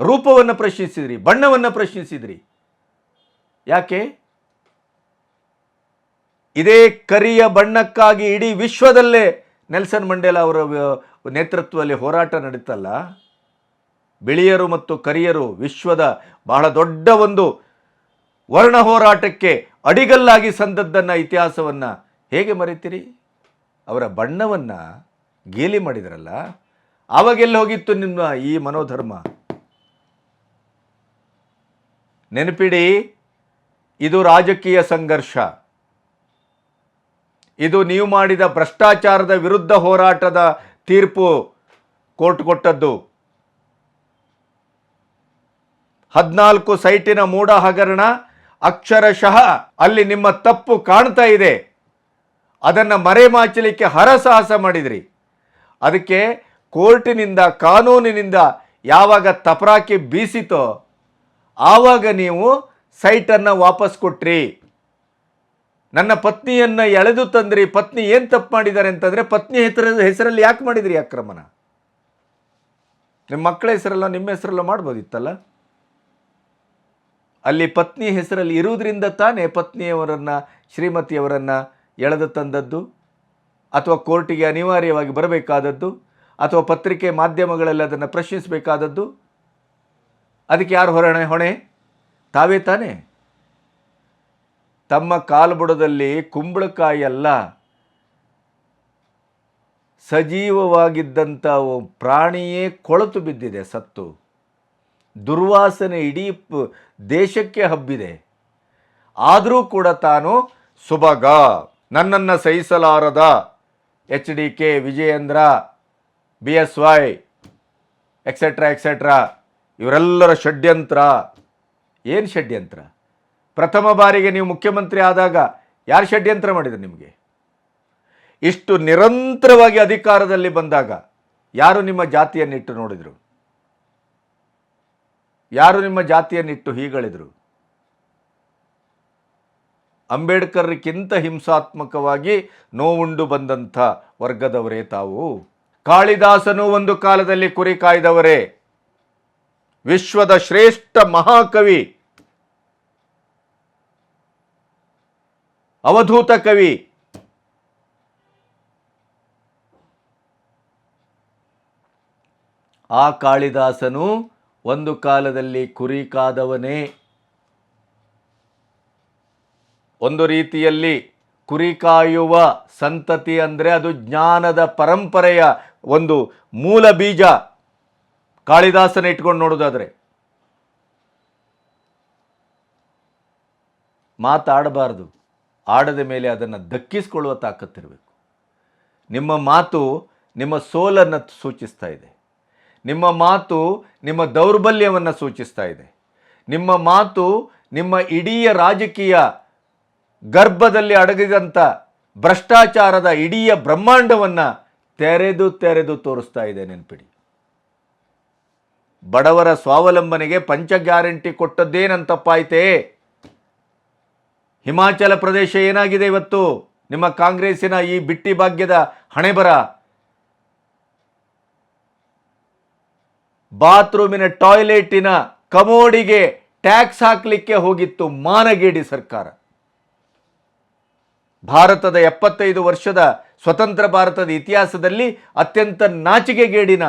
ರೂಪವನ್ನು ಪ್ರಶ್ನಿಸಿದ್ರಿ, ಬಣ್ಣವನ್ನು ಪ್ರಶ್ನಿಸಿದ್ರಿ. ಯಾಕೆ? ಇದೇ ಕರಿಯ ಬಣ್ಣಕ್ಕಾಗಿ ಇಡೀ ವಿಶ್ವದಲ್ಲೇ ನೆಲ್ಸನ್ ಮಂಡೇಲ ಅವರ ನೇತೃತ್ವದಲ್ಲಿ ಹೋರಾಟ ನಡೀತಲ್ಲ? ಬಿಳಿಯರು ಮತ್ತು ಕರಿಯರು ವಿಶ್ವದ ಬಹಳ ದೊಡ್ಡ ಒಂದು ವರ್ಣ ಹೋರಾಟಕ್ಕೆ ಅಡಿಗಲ್ಲಾಗಿ ಸಂದದ್ದನ್ನ ಇತಿಹಾಸವನ್ನು ಹೇಗೆ ಮರಿತೀರಿ? ಅವರ ಬಣ್ಣವನ್ನು ಗೇಲಿ ಮಾಡಿದ್ರಲ್ಲ, ಆವಾಗೆಲ್ಲ ಹೋಗಿತ್ತು ನಿಮ್ಮ ಈ ಮನೋಧರ್ಮ? ನೆನಪಿಡಿ, ಇದು ರಾಜಕೀಯ ಸಂಘರ್ಷ. ಇದು ನೀವು ಮಾಡಿದ ಭ್ರಷ್ಟಾಚಾರದ ವಿರುದ್ಧ ಹೋರಾಟದ ತೀರ್ಪು ಕೋರ್ಟ್ ಕೊಟ್ಟದ್ದು. ಹದಿನಾಲ್ಕು ಸೈಟಿನ ಮೂಡ ಹಗರಣ ಅಕ್ಷರಶಃ ಅಲ್ಲಿ ನಿಮ್ಮ ತಪ್ಪು ಕಾಣ್ತಾ ಇದೆ. ಅದನ್ನು ಮರೆಮಾಚಲಿಕ್ಕೆ ಹರಸಾಹಸ ಮಾಡಿದ್ರಿ. ಅದಕ್ಕೆ ಕೋರ್ಟಿನಿಂದ, ಕಾನೂನಿನಿಂದ ಯಾವಾಗ ತಪರಾಕಿ ಬೀಸಿತೋ ಆವಾಗ ನೀವು ಸೈಟನ್ನು ವಾಪಸ್ ಕೊಟ್ರಿ. ನನ್ನ ಪತ್ನಿಯನ್ನು ಎಳೆದು ತಂದ್ರಿ. ಪತ್ನಿ ಏನು ತಪ್ಪು ಮಾಡಿದ್ದಾರೆ ಅಂತಂದರೆ ಪತ್ನಿ ಹೆಸರ, ಹೆಸರಲ್ಲಿ ಯಾಕೆ ಮಾಡಿದ್ರಿ ಅಕ್ರಮನ? ನಿಮ್ಮ ಮಕ್ಕಳ ಹೆಸರಲ್ಲ ನಿಮ್ಮ ಹೆಸರಲ್ಲ ಮಾಡ್ಬೋದಿತ್ತಲ್ಲ? ಅಲ್ಲಿ ಪತ್ನಿ ಹೆಸರಲ್ಲಿ ಇರುವುದರಿಂದ ತಾನೇ ಪತ್ನಿಯವರನ್ನು, ಶ್ರೀಮತಿಯವರನ್ನು ಎಳೆದು ತಂದದ್ದು ಅಥವಾ ಕೋರ್ಟಿಗೆ ಅನಿವಾರ್ಯವಾಗಿ ಬರಬೇಕಾದದ್ದು ಅಥವಾ ಪತ್ರಿಕೆ ಮಾಧ್ಯಮಗಳಲ್ಲಿ ಅದನ್ನು ಪ್ರಶ್ನಿಸಬೇಕಾದದ್ದು? ಅದಕ್ಕೆ ಯಾರು ಹೊರಣೆ, ಹೊಣೆ? ತಾವೇ ತಾನೇ. ತಮ್ಮ ಕಾಲ್ಬುಡದಲ್ಲಿ ಕುಂಬಳಕಾಯಿ ಅಲ್ಲ, ಸಜೀವವಾಗಿದ್ದಂಥ ಪ್ರಾಣಿಯೇ ಕೊಳತು ಬಿದ್ದಿದೆ, ಸತ್ತು. ದುರ್ವಾಸನೆ ಇಡೀ ದೇಶಕ್ಕೆ ಹಬ್ಬಿದೆ. ಆದರೂ ಕೂಡ ತಾನು ಸುಬಗ ನನ್ನನ್ನು ಸಹಿಸಲಾರದ H D K Vijayendra, B S Y etcetera etcetera ಇವರೆಲ್ಲರ ಷಡ್ಯಂತ್ರ. ಏನು ಷಡ್ಯಂತ್ರ? ಪ್ರಥಮ ಬಾರಿಗೆ ನೀವು ಮುಖ್ಯಮಂತ್ರಿ ಆದಾಗ ಯಾರು ಷಡ್ಯಂತ್ರ ಮಾಡಿದ್ರು ನಿಮಗೆ? ಇಷ್ಟು ನಿರಂತರವಾಗಿ ಅಧಿಕಾರದಲ್ಲಿ ಬಂದಾಗ ಯಾರು ನಿಮ್ಮ ಜಾತಿಯನ್ನಿಟ್ಟು ನೋಡಿದರು? ಯಾರು ನಿಮ್ಮ ಜಾತಿಯನ್ನಿಟ್ಟು ಹೀಗಳಿದ್ರು? ಅಂಬೇಡ್ಕರ್ಕ್ಕಿಂತ ಹಿಂಸಾತ್ಮಕವಾಗಿ ನೋವುಂಡು ಬಂದಂಥ ವರ್ಗದವರೇ ತಾವು. ಕಾಳಿದಾಸನು ಒಂದು ಕಾಲದಲ್ಲಿ ಕುರಿ ಕಾಯ್ದವರೇ. ವಿಶ್ವದ ಶ್ರೇಷ್ಠ ಮಹಾಕವಿ. ಅವಧೂತ ಕವಿ. ಆ ಕಾಳಿದಾಸನು ಒಂದು ಕಾಲದಲ್ಲಿ ಕುರಿ ಕಾದವನೇ. ಒಂದು ರೀತಿಯಲ್ಲಿ ಕುರಿ ಕಾಯುವ ಸಂತತಿ ಅಂದರೆ ಅದು ಜ್ಞಾನದ ಪರಂಪರೆಯ ಒಂದು ಮೂಲ ಬೀಜ. ಕಾಳಿದಾಸನ ಇಟ್ಕೊಂಡು ನೋಡೋದಾದರೆ. ಮಾತಾಡಬಾರ್ದು. ಆಡದ ಮೇಲೆ ಅದನ್ನು ದಕ್ಕಿಸ್ಕೊಳ್ಳುವ ತಾಕತ್ತಿರಬೇಕು. ನಿಮ್ಮ ಮಾತು ನಿಮ್ಮ ಸೋಲನ್ನು ಸೂಚಿಸ್ತಾ ಇದೆ. ನಿಮ್ಮ ಮಾತು ನಿಮ್ಮ ದೌರ್ಬಲ್ಯವನ್ನು ಸೂಚಿಸ್ತಾ ಇದೆ. ನಿಮ್ಮ ಮಾತು ನಿಮ್ಮ ಇಡೀ ರಾಜಕೀಯ ಗರ್ಭದಲ್ಲಿ ಅಡಗಿದಂಥ ಭ್ರಷ್ಟಾಚಾರದ ಇಡೀ ಬ್ರಹ್ಮಾಂಡವನ್ನು ತೆರೆದು ತೆರೆದು ತೋರಿಸ್ತಾ ಇದೆ ನೆನಪಿಡಿ. ಬಡವರ ಸ್ವಾವಲಂಬನೆಗೆ ಪಂಚ ಗ್ಯಾರಂಟಿ ಕೊಟ್ಟದ್ದೇನಂತಪ್ಪಾಯ್ತೇ? ಹಿಮಾಚಲ ಪ್ರದೇಶ ಏನಾಗಿದೆ ಇವತ್ತು? ನಿಮ್ಮ ಕಾಂಗ್ರೆಸ್ಸಿನ ಈ ಬಿಟ್ಟಿ ಭಾಗ್ಯದ ಹಣೆಬರ. ಬಾತ್ರೂಮಿನ ಟಾಯ್ಲೆಟಿನ ಕಮೋಡಿಗೆ ಟ್ಯಾಕ್ಸ್ ಹಾಕಲಿಕ್ಕೆ ಹೋಗಿತ್ತು ಮಾನಗೇಡಿ ಸರ್ಕಾರ. ಭಾರತದ ಎಪ್ಪತ್ತೈದು ವರ್ಷದ ಸ್ವತಂತ್ರ ಭಾರತದ ಇತಿಹಾಸದಲ್ಲಿ ಅತ್ಯಂತ ನಾಚಿಕೆಗೇಡಿನ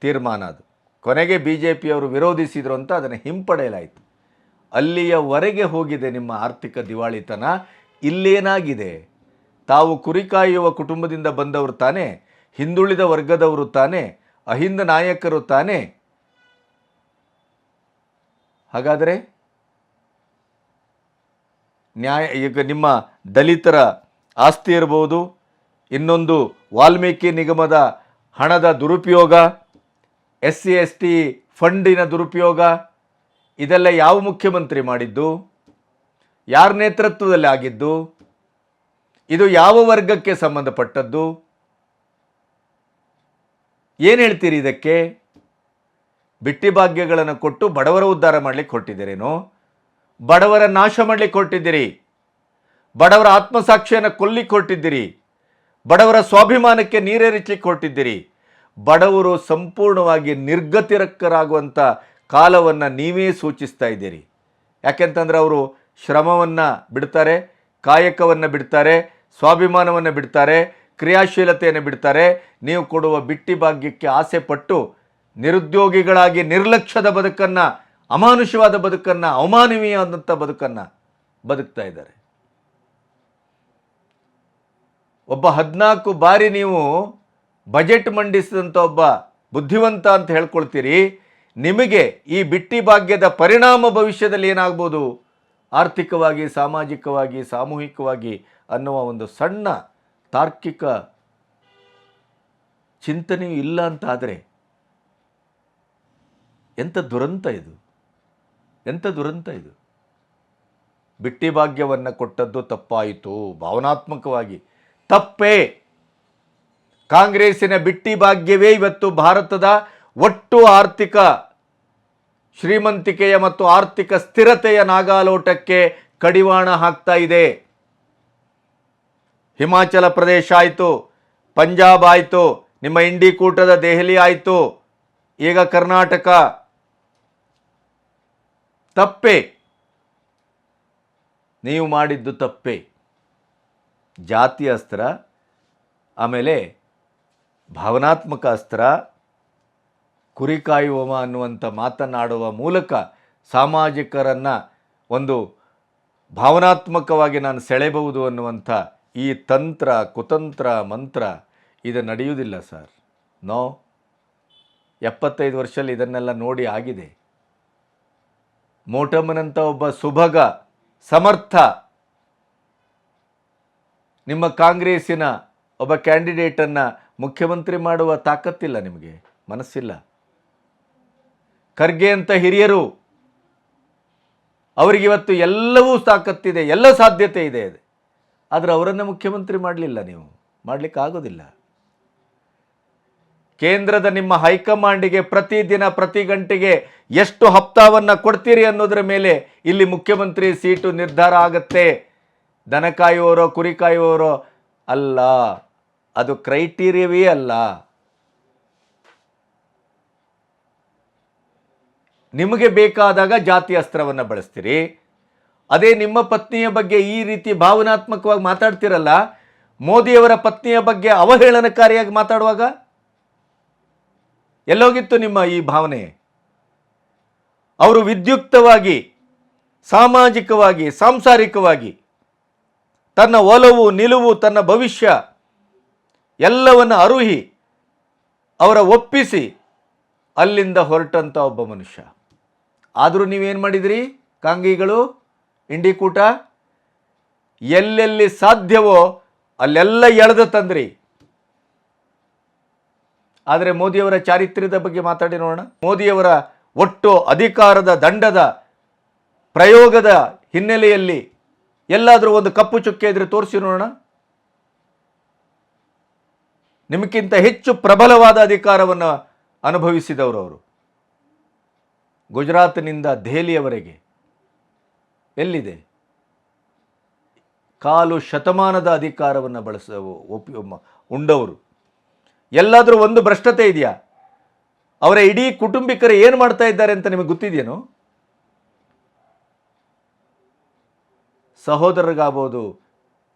ತೀರ್ಮಾನ ಅದು. ಕೊನೆಗೆ ಬಿ ಜೆ ಪಿಯವರು ವಿರೋಧಿಸಿದರು ಅಂತ ಅದನ್ನು ಹಿಂಪಡೆಯಲಾಯಿತು. ಅಲ್ಲಿಯವರೆಗೆ ಹೋಗಿದೆ ನಿಮ್ಮ ಆರ್ಥಿಕ ದಿವಾಳಿತನ. ಇಲ್ಲೇನಾಗಿದೆ? ತಾವು ಕುರಿ ಕಾಯುವ ಕುಟುಂಬದಿಂದ ಬಂದವರು ತಾನೇ? ಹಿಂದುಳಿದ ವರ್ಗದವರು ತಾನೇ? ಅಹಿಂದ ನಾಯಕರು ತಾನೇ? ಹಾಗಾದರೆ ನ್ಯಾಯ, ಈಗ ನಿಮ್ಮ ದಲಿತರ ಆಸ್ತಿ ಇರ್ಬೋದು, ಇನ್ನೊಂದು ವಾಲ್ಮೀಕಿ ನಿಗಮದ ಹಣದ ದುರುಪಯೋಗ ಎಸ್ ಸಿ ಎಸ್ ಟಿ ಫಂಡಿನ ದುರುಪಯೋಗ, ಇದೆಲ್ಲ ಯಾವ ಮುಖ್ಯಮಂತ್ರಿ ಮಾಡಿದ್ದು, ಯಾರ ನೇತೃತ್ವದಲ್ಲಿ ಆಗಿದ್ದು, ಇದು ಯಾವ ವರ್ಗಕ್ಕೆ ಸಂಬಂಧಪಟ್ಟದ್ದು, ಏನು ಹೇಳ್ತೀರಿ ಇದಕ್ಕೆ? ಬಿಟ್ಟಿ ಭಾಗ್ಯಗಳನ್ನು ಕೊಟ್ಟು ಬಡವರ ಉದ್ಧಾರ ಮಾಡ್ಲಿಕ್ಕೆ ಹೊರಟಿದ್ದೀರೇನೋ? ಬಡವರ ನಾಶ ಮಾಡಲಿಕ್ಕೆ ಹೊರಟಿದ್ದೀರಿ ಬಡವರ ಆತ್ಮಸಾಕ್ಷಿಯನ್ನು ಕೊಲ್ಲಿಕ್ಕೆ ಹೊರಟಿದ್ದೀರಿ ಬಡವರ ಸ್ವಾಭಿಮಾನಕ್ಕೆ ನೀರೇರಿಸಲಿಕ್ಕೆ ಹೊರಟಿದ್ದೀರಿ ಬಡವರು ಸಂಪೂರ್ಣವಾಗಿ ನಿರ್ಗತಿರಕ್ಕರಾಗುವಂಥ ಕಾಲವನ್ನು ನೀವೇ ಸೂಚಿಸ್ತಾ ಇದ್ದೀರಿ. ಯಾಕೆಂತಂದ್ರೆ ಅವರು ಶ್ರಮವನ್ನು ಬಿಡ್ತಾರೆ, ಕಾಯಕವನ್ನು ಬಿಡ್ತಾರೆ, ಸ್ವಾಭಿಮಾನವನ್ನು ಬಿಡ್ತಾರೆ, ಕ್ರಿಯಾಶೀಲತೆಯನ್ನು ಬಿಡ್ತಾರೆ. ನೀವು ಕೊಡುವ ಬಿಟ್ಟಿ ಭಾಗ್ಯಕ್ಕೆ ಆಸೆ ಪಟ್ಟು ನಿರುದ್ಯೋಗಿಗಳಾಗಿ ನಿರ್ಲಕ್ಷ್ಯದ ಬದುಕನ್ನು ಅಮಾನುಷವಾದ ಬದುಕನ್ನು ಅವಮಾನವೀಯವಾದಂಥ ಬದುಕನ್ನು ಬದುಕ್ತಾ ಇದ್ದಾರೆ. ಒಬ್ಬ ಹದಿನಾಲ್ಕು ಬಾರಿ ನೀವು ಬಜೆಟ್ ಮಂಡಿಸಿದಂಥ ಒಬ್ಬ ಬುದ್ಧಿವಂತ ಅಂತ ಹೇಳ್ಕೊಳ್ತೀರಿ, ನಿಮಗೆ ಈ ಬಿಟ್ಟಿ ಭಾಗ್ಯದ ಪರಿಣಾಮ ಭವಿಷ್ಯದಲ್ಲಿ ಏನಾಗ್ಬೋದು? ಆರ್ಥಿಕವಾಗಿ, ಸಾಮಾಜಿಕವಾಗಿ, ಸಾಮೂಹಿಕವಾಗಿ ಅನ್ನುವ ಒಂದು ಸಣ್ಣ ತಾರ್ಕಿಕ ಚಿಂತನೆಯೂ ಇಲ್ಲ ಅಂತಾದರೆ ಎಂಥ ದುರಂತ ಇದು? ಎಂಥ ದುರಂತ ಇದು? ಬಿಟ್ಟಿ ಭಾಗ್ಯವನ್ನು ಕೊಟ್ಟದ್ದು ತಪ್ಪಾಯಿತು. ಭಾವನಾತ್ಮಕವಾಗಿ ತಪ್ಪೇ. ಕಾಂಗ್ರೆಸ್ಸಿನ ಬಿಟ್ಟಿ ಭಾಗ್ಯವೇ ಇವತ್ತು ಭಾರತದ ಒಟ್ಟು ಆರ್ಥಿಕ ಶ್ರೀಮಂತಿಕೆಯ ಮತ್ತು ಆರ್ಥಿಕ ಸ್ಥಿರತೆಯ ನಾಗಾಲೋಟಕ್ಕೆ ಕಡಿವಾಣ ಹಾಕ್ತಾ ಇದೆ. ಹಿಮಾಚಲ ಪ್ರದೇಶ ಆಯಿತು, ಪಂಜಾಬ್ ಆಯಿತು, ನಿಮ್ಮ ಇಂಡಿ ಕೂಟದ ದೆಹಲಿ ಆಯಿತು, ಈಗ ಕರ್ನಾಟಕ ತಪ್ಪೆ. ನೀವು ಮಾಡಿದ್ದು ತಪ್ಪೆ. ಜಾತಿ ಅಸ್ತ್ರ, ಆಮೇಲೆ ಭಾವನಾತ್ಮಕ ಅಸ್ತ್ರ, ಕುರಿ ಕಾಯುವವ ಅನ್ನುವಂಥ ಮಾತನಾಡುವ ಮೂಲಕ ಸಾಮಾಜಿಕರನ್ನು ಒಂದು ಭಾವನಾತ್ಮಕವಾಗಿ ನಾನು ಸೆಳೆಬಹುದು ಅನ್ನುವಂಥ ಈ ತಂತ್ರ, ಕುತಂತ್ರ, ಮಂತ್ರ ಇದು ನಡೆಯುವುದಿಲ್ಲ ಸರ್. ನೋ. ಎಪ್ಪತ್ತೈದು ವರ್ಷದಲ್ಲಿ ಇದನ್ನೆಲ್ಲ ನೋಡಿ ಆಗಿದೆ. ಮೋಟಮ್ಮನಂಥ ಒಬ್ಬ ಸುಭಗ, ಸಮರ್ಥ, ನಿಮ್ಮ ಕಾಂಗ್ರೆಸ್ಸಿನ ಒಬ್ಬ ಕ್ಯಾಂಡಿಡೇಟನ್ನು ಮುಖ್ಯಮಂತ್ರಿ ಮಾಡುವ ತಾಕತ್ತಿಲ್ಲ ನಿಮಗೆ, ಮನಸ್ಸಿಲ್ಲ. ಖರ್ಗೆ ಅಂತ ಹಿರಿಯರು ಅವರಿಗಿವತ್ತು ಎಲ್ಲವೂ ತಾಕತ್ತಿದೆ, ಎಲ್ಲ ಸಾಧ್ಯತೆ ಇದೆ. ಆದರೆ ಅವರನ್ನು ಮುಖ್ಯಮಂತ್ರಿ ಮಾಡಲಿಲ್ಲ ನೀವು ಮಾಡಲಿಕ್ಕೆ ಆಗೋದಿಲ್ಲ ಕೇಂದ್ರದ ನಿಮ್ಮ ಹೈಕಮಾಂಡಿಗೆ ಪ್ರತಿದಿನ ಪ್ರತಿ ಗಂಟೆಗೆ ಎಷ್ಟು ಹಪ್ತಾವನ್ನು ಕೊಡ್ತೀರಿ ಅನ್ನೋದರ ಮೇಲೆ ಇಲ್ಲಿ ಮುಖ್ಯಮಂತ್ರಿ ಸೀಟು ನಿರ್ಧಾರ ಆಗತ್ತೆ. ದನ ಕಾಯುವವರೋ ಕುರಿ ಕಾಯುವವರೋ ಅಲ್ಲ, ಅದು ಕ್ರೈಟೀರಿಯವೇ ಅಲ್ಲ. ನಿಮಗೆ ಬೇಕಾದಾಗ ಜಾತಿ ಅಸ್ತ್ರವನ್ನು ಬಳಸ್ತೀರಿ. ಅದೇ ನಿಮ್ಮ ಪತ್ನಿಯ ಬಗ್ಗೆ ಈ ರೀತಿ ಭಾವನಾತ್ಮಕವಾಗಿ ಮಾತಾಡ್ತಿರಲ್ಲ, ಮೋದಿಯವರ ಪತ್ನಿಯ ಬಗ್ಗೆ ಅವಹೇಳನಕಾರಿಯಾಗಿ ಮಾತಾಡುವಾಗ? ಎಲ್ಲೋಗಿತ್ತು ನಿಮ್ಮ ಈ ಭಾವನೆ? ಅವರು ವಿದ್ಯುಕ್ತವಾಗಿ, ಸಾಮಾಜಿಕವಾಗಿ, ಸಾಂಸಾರಿಕವಾಗಿ, ತನ್ನ ಒಲವು, ನಿಲುವು, ತನ್ನ ಭವಿಷ್ಯ ಎಲ್ಲವನ್ನು ಅರುಹಿ, ಅವರ ಒಪ್ಪಿಸಿ ಅಲ್ಲಿಂದ ಹೊರಟಂಥ ಒಬ್ಬ ಮನುಷ್ಯ. ಆದರೂ ನೀವೇನು ಮಾಡಿದಿರಿ? ಕಾಂಗಿಗಳು ಇಂಡಿಕೂಟ ಎಲ್ಲೆಲ್ಲಿ ಸಾಧ್ಯವೋ ಅಲ್ಲೆಲ್ಲ ಎಳೆದು ತಂದ್ರಿ. ಆದರೆ ಮೋದಿಯವರ ಚಾರಿತ್ರ್ಯದ ಬಗ್ಗೆ ಮಾತಾಡಿ ನೋಡೋಣ. ಮೋದಿಯವರ ಒಟ್ಟು ಅಧಿಕಾರದ ದಂಡದ ಪ್ರಯೋಗದ ಹಿನ್ನೆಲೆಯಲ್ಲಿ ಎಲ್ಲಾದರೂ ಒಂದು ಕಪ್ಪು ಚುಕ್ಕೆ ಇದ್ರೆ ತೋರಿಸಿ ನೋಡೋಣ. ನಿಮಗಿಂತ ಹೆಚ್ಚು ಪ್ರಬಲವಾದ ಅಧಿಕಾರವನ್ನು ಅನುಭವಿಸಿದವರು ಅವರು. ಗುಜರಾತ್ನಿಂದ ದೆಹಲಿಯವರೆಗೆ ಎಲ್ಲಿದೆ? ಕಾಲು ಶತಮಾನದ ಅಧಿಕಾರವನ್ನು ಬಳಸ ಉಪ ಉಂಡವರು. ಎಲ್ಲಾದರೂ ಒಂದು ಭ್ರಷ್ಟತೆ ಇದೆಯಾ? ಅವರ ಇಡೀ ಕುಟುಂಬಿಕರು ಏನು ಮಾಡ್ತಾ ಇದ್ದಾರೆ ಅಂತ ನಿಮಗೆ ಗೊತ್ತಿದೆಯೇನು? ಸಹೋದರರಿಗಾಗ್ಬೋದು,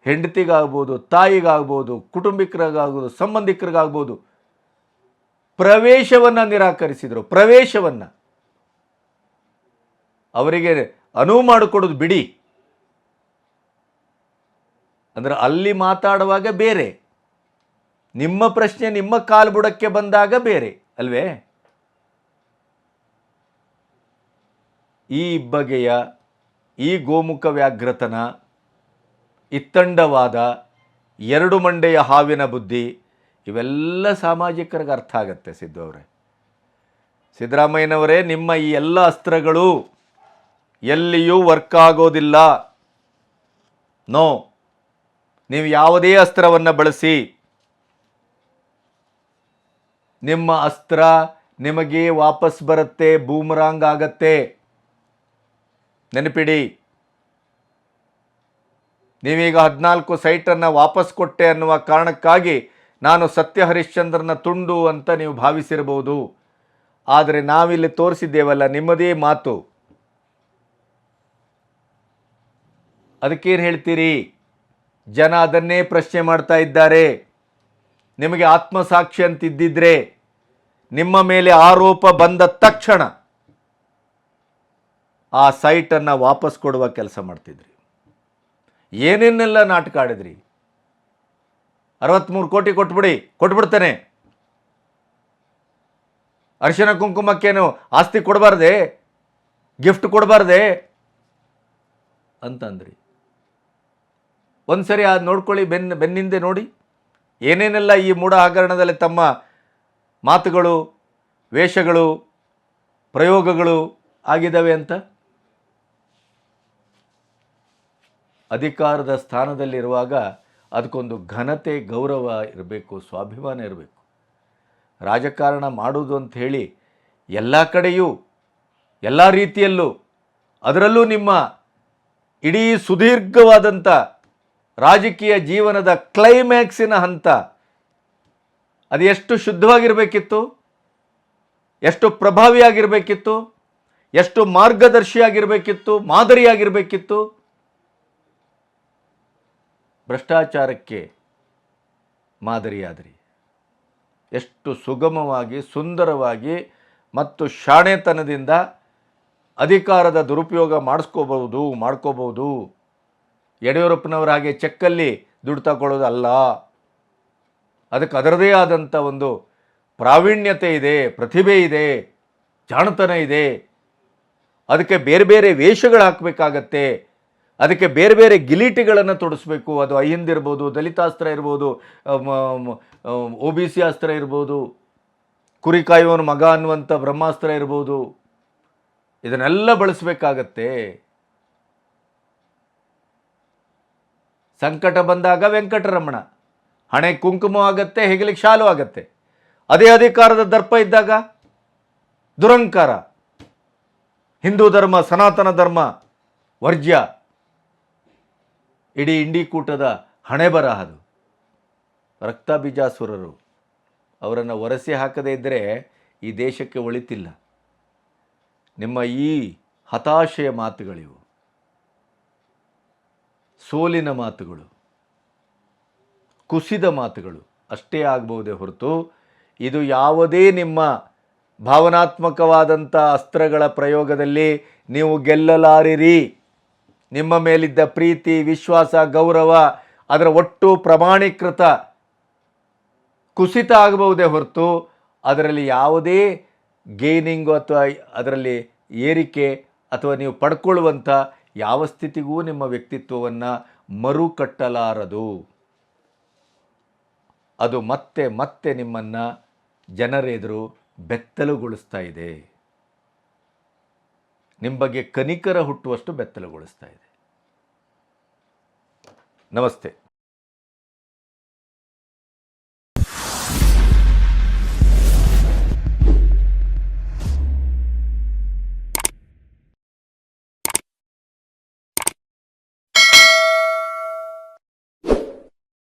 ಹೆಂಡತಿಗಾಗ್ಬೋದು, ತಾಯಿಗಾಗ್ಬೋದು, ಕುಟುಂಬಿಕರಿಗಾಗ್ಬೋದು, ಸಂಬಂಧಿಕರಿಗಾಗ್ಬೋದು, ಪ್ರವೇಶವನ್ನು ನಿರಾಕರಿಸಿದರು. ಪ್ರವೇಶವನ್ನು. ಅವರಿಗೆ ಅನುವು ಮಾಡಿಕೊಡೋದು ಬಿಡಿ. ಅಂದ್ರೆ ಅಲ್ಲಿ ಮಾತಾಡುವಾಗ ಬೇರೆ. ನಿಮ್ಮ ಪ್ರಶ್ನೆ ನಿಮ್ಮ ಕಾಲ್ಬುಡಕ್ಕೆ ಬಂದಾಗ ಬೇರೆ, ಅಲ್ವೇ? ಈ ಬಗೆಯ, ಈ ಗೋಮುಖ ವ್ಯಾಘ್ರತನ, ಇತ್ತಂಡವಾದ ಎರಡು ಮಂಡೆಯ ಹಾವಿನ ಬುದ್ಧಿ, ಇವೆಲ್ಲ ಸಾಮಾಜಿಕರಿಗೆ ಅರ್ಥ ಆಗತ್ತೆ ಸಿದ್ದು ಅವರೇ. ಸಿದ್ದರಾಮಯ್ಯನವರೇ, ನಿಮ್ಮ ಈ ಎಲ್ಲ ಅಸ್ತ್ರಗಳು ಎಲ್ಲಿಯೂ ವರ್ಕ್ ಆಗೋದಿಲ್ಲ. ನೋ, ನೀವು ಯಾವುದೇ ಅಸ್ತ್ರವನ್ನು ಬಳಸಿ ನಿಮ್ಮ ಅಸ್ತ್ರ ನಿಮಗೆ ವಾಪಸ್ ಬರುತ್ತೆ, ಬೂಮರಾಂಗ್ ಆಗತ್ತೆ. ನೆನಪಿಡಿ. ನೀವೀಗ ಹದಿನಾಲ್ಕು ಸೈಟನ್ನು ವಾಪಸ್ ಕೊಟ್ಟೆ ಅನ್ನುವ ಕಾರಣಕ್ಕಾಗಿ ನಾನು ಸತ್ಯ ಹರಿಶ್ಚಂದ್ರನ ತುಂಡು ಅಂತ ನೀವು ಭಾವಿಸಿರಬಹುದು. ಆದರೆ ನಾವಿಲ್ಲಿ ತೋರಿಸಿದ್ದೇವಲ್ಲ, ನಿಮ್ಮದೇ ಮಾತು. ಅದಕ್ಕೇನು ಹೇಳ್ತೀರಿ? ಜನ ಅದನ್ನೇ ಪ್ರಶ್ನೆ ಮಾಡ್ತಾ ಇದ್ದಾರೆ. ನಿಮಗೆ ಆತ್ಮಸಾಕ್ಷಿ ಅಂತಿದ್ದಿದ್ರೆ ನಿಮ್ಮ ಮೇಲೆ ಆರೋಪ ಬಂದ ತಕ್ಷಣ ಆ ಸೈಟನ್ನು ವಾಪಸ್ ಕೊಡುವ ಕೆಲಸ ಮಾಡ್ತಿದ್ರಿ. ಏನೇನೆಲ್ಲ ನಾಟಕ ಆಡಿದ್ರಿ? ಅರವತ್ತ್ಮೂರು ಕೋಟಿ ಕೊಟ್ಬಿಡಿ, ಕೊಟ್ಬಿಡ್ತೇನೆ. ಅರ್ಶನ ಕುಂಕುಮಕ್ಕೇನು ಆಸ್ತಿ ಕೊಡಬಾರ್ದೆ? ಗಿಫ್ಟ್ ಕೊಡಬಾರ್ದೆ? ಅಂತಂದ್ರಿ. ಒಂದ್ಸರಿ ಅದು ನೋಡ್ಕೊಳ್ಳಿ ಬೆನ್ನ ಬೆನ್ನಿಂದೆ ನೋಡಿ. ಏನೇನೆಲ್ಲ ಈ ಮೂಢ ಹಗರಣದಲ್ಲಿ ತಮ್ಮ ಮಾತುಗಳು, ವೇಷಗಳು, ಪ್ರಯೋಗಗಳು ಆಗಿದ್ದಾವೆ ಅಂತ? ಅಧಿಕಾರದ ಸ್ಥಾನದಲ್ಲಿರುವಾಗ ಅದಕ್ಕೊಂದು ಘನತೆ, ಗೌರವ ಇರಬೇಕು, ಸ್ವಾಭಿಮಾನ ಇರಬೇಕು. ರಾಜಕಾರಣ ಮಾಡುವುದು ಅಂತ ಹೇಳಿ ಎಲ್ಲ ಕಡೆಯೂ, ಎಲ್ಲ ರೀತಿಯಲ್ಲೂ ಅದರಲ್ಲೂ ನಿಮ್ಮ ಇಡೀ ಸುದೀರ್ಘವಾದಂಥ ರಾಜಕೀಯ ಜೀವನದ ಕ್ಲೈಮ್ಯಾಕ್ಸಿನ ಹಂತ ಅದು ಎಷ್ಟು ಶುದ್ಧವಾಗಿರಬೇಕಿತ್ತು, ಎಷ್ಟು ಪ್ರಭಾವಿಯಾಗಿರಬೇಕಿತ್ತು, ಎಷ್ಟು ಮಾರ್ಗದರ್ಶಿಯಾಗಿರಬೇಕಿತ್ತು, ಮಾದರಿಯಾಗಿರಬೇಕಿತ್ತು. ಭ್ರಷ್ಟಾಚಾರಕ್ಕೆ ಮಾದರಿಯಾದರಿ. ಎಷ್ಟು ಸುಗಮವಾಗಿ, ಸುಂದರವಾಗಿ ಮತ್ತು ಶಾಣೆತನದಿಂದ ಅಧಿಕಾರದ ದುರುಪಯೋಗ ಮಾಡಿಸ್ಕೋಬಹುದು, ಮಾಡ್ಕೋಬಹುದು. ಯಡಿಯೂರಪ್ಪನವರ ಹಾಗೆ ಚೆಕ್ಕಲ್ಲಿ ದುಡ್ಡು ತಗೊಳ್ಳೋದಲ್ಲ. ಅದಕ್ಕೆ ಅದರದೇ ಆದಂಥ ಒಂದು ಪ್ರಾವೀಣ್ಯತೆ ಇದೆ, ಪ್ರತಿಭೆ ಇದೆ, ಜಾಣತನ ಇದೆ. ಅದಕ್ಕೆ ಬೇರೆ ಬೇರೆ ವೇಷಗಳು ಹಾಕಬೇಕಾಗತ್ತೆ. ಅದಕ್ಕೆ ಬೇರೆ ಬೇರೆ ಗಿಲೀಟಿಗಳನ್ನು ತೊಡಿಸ್ಬೇಕು. ಅದು ಅಹಿಂದಿರ್ಬೋದು ದಲಿತಾಸ್ತ್ರ ಇರ್ಬೋದು ಒ ಬಿ ಸಿ ಅಸ್ತ್ರ ಇರ್ಬೋದು, ಕುರಿ ಕಾಯುವನ ಮಗ ಅನ್ನುವಂಥ ಬ್ರಹ್ಮಾಸ್ತ್ರ ಇರ್ಬೋದು. ಇದನ್ನೆಲ್ಲ ಬಳಸಬೇಕಾಗತ್ತೆ. ಸಂಕಟ ಬಂದಾಗ ವೆಂಕಟರಮಣ. ಹಣೆ ಕುಂಕುಮ ಆಗತ್ತೆ, ಹೆಗಲಿಗೆ ಶಾಲು ಆಗತ್ತೆ. ಅದೇ ಅಧಿಕಾರದ ದರ್ಪ ಇದ್ದಾಗ ದುರಂಕಾರ. ಹಿಂದೂ ಧರ್ಮ, ಸನಾತನ ಧರ್ಮ, ವರ್ಜ್ಯ. ಇಡೀ ಇಂಡಿ ಕೂಟದ ಹಣೆ ಬರಹದು ರಕ್ತ ಬೀಜಾಸುರರು ಅವರನ್ನು ಒರೆಸಿ ಹಾಕದೇ ಇದ್ದರೆ ಈ ದೇಶಕ್ಕೆ ಒಳಿತಿಲ್ಲ. ನಿಮ್ಮ ಈ ಹತಾಶೆಯ ಮಾತುಗಳಿವು. ಸೋಲಿನ ಮಾತುಗಳು, ಕುಸಿದ ಮಾತುಗಳು ಅಷ್ಟೇ ಆಗಬಹುದೇ ಹೊರತು ಇದು ಯಾವುದೇ ನಿಮ್ಮ ಭಾವನಾತ್ಮಕವಾದಂಥ ಅಸ್ತ್ರಗಳ ಪ್ರಯೋಗದಲ್ಲಿ ನೀವು ಗೆಲ್ಲಲಾರಿರಿ. ನಿಮ್ಮ ಮೇಲಿದ್ದ ಪ್ರೀತಿ, ವಿಶ್ವಾಸ, ಗೌರವ, ಅದರ ಒಟ್ಟು ಪ್ರಮಾಣೀಕೃತ ಕುಸಿತ ಆಗಬಹುದೇ ಹೊರತು ಅದರಲ್ಲಿ ಯಾವುದೇ ಗೇನಿಂಗು ಅಥವಾ ಅದರಲ್ಲಿ ಏರಿಕೆ ಅಥವಾ ನೀವು ಪಡ್ಕೊಳ್ಳುವಂಥ ಯಾವ ಸ್ಥಿತಿಗೂ ನಿಮ್ಮ ವ್ಯಕ್ತಿತ್ವವನ್ನು ಮರುಕಟ್ಟಲಾರದು. ಅದು ಮತ್ತೆ ಮತ್ತೆ ನಿಮ್ಮನ್ನು ಜನರೆದುರು ಬೆತ್ತಲುಗೊಳಿಸ್ತಾ ಇದೆ. ನಿಮ್ಮ ಬಗ್ಗೆ ಕನಿಕರ ಹುಟ್ಟುವಷ್ಟು ಬೆತ್ತಲುಗೊಳಿಸ್ತಾ ಇದೆ. ನಮಸ್ತೆ.